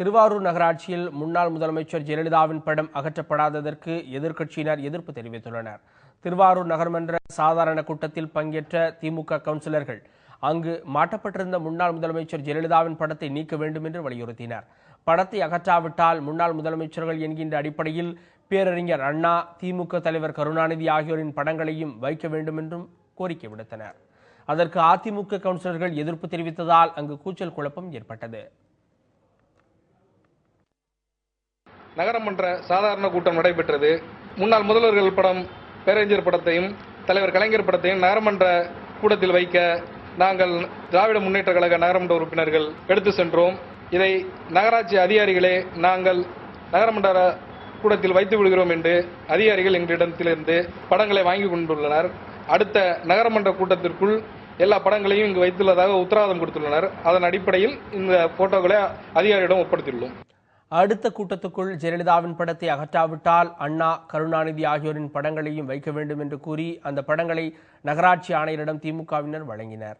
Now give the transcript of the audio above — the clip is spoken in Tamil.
திருவாரூர் நகராட்சியில் முன்னாள் முதலமைச்சர் ஜெயலலிதாவின் படம் அகற்றப்படாததற்கு எதிர்க்கட்சியினர் எதிர்ப்பு தெரிவித்துள்ளனர். திருவாரூர் நகர்மன்ற சாதாரண கூட்டத்தில் பங்கேற்ற திமுக கவுன்சிலர்கள் அங்கு மாட்டப்பட்டிருந்த முன்னாள் முதலமைச்சர் ஜெயலலிதாவின் படத்தை நீக்க வேண்டும் என்று வலியுறுத்தினர். படத்தை அகற்றாவிட்டால் முன்னாள் முதலமைச்சர்கள் என்கின்ற அடிப்படையில் பேரறிஞர் அண்ணா திமுக தலைவர் கருணாநிதி ஆகியோரின் படங்களையும் வைக்க வேண்டும் என்றும் கோரிக்கை விடுத்தனர். அதற்கு அதிமுக கவுன்சிலர்கள் எதிர்ப்பு தெரிவித்ததால் அங்கு கூச்சல் குழப்பம் ஏற்பட்டது. நகரமன்ற சாதாரண கூட்டம் நடைபெற்றது. முன்னாள் முதல்வர்கள் படம் பேரறிஞர் படத்தையும் தலைவர் கலைஞர் படத்தையும் நகரமன்ற கூட்டத்தில் வைக்க நாங்கள் திராவிட முன்னேற்ற கழக நகரமன்ற உறுப்பினர்கள் எடுத்து சென்றோம். இதை நகராட்சி அதிகாரிகளே நாங்கள் நகரமன்ற கூடத்தில் வைத்து விடுகிறோம் என்று அதிகாரிகள் எங்களிடத்திலிருந்து படங்களை வாங்கி கொண்டுள்ளனர். அடுத்த நகரமன்ற கூட்டத்திற்குள் எல்லா படங்களையும் இங்கு வைத்துள்ளதாக உத்தரவாதம் கொடுத்துள்ளனர். அதன் அடிப்படையில் இந்த போட்டோக்களை அதிகாரியிடம் ஒப்படைத்துள்ளோம். அடுத்த கூட்டத்துக்குள் ஜெயலலிதாவின் படத்தை அகற்றாவிட்டால் அண்ணா கருணாநிதி ஆகியோரின் படங்களையும் வைக்க வேண்டும் என்று கூறி அந்த படங்களை நகராட்சி ஆணையரிடம் திமுகவினர் வழங்கினர்.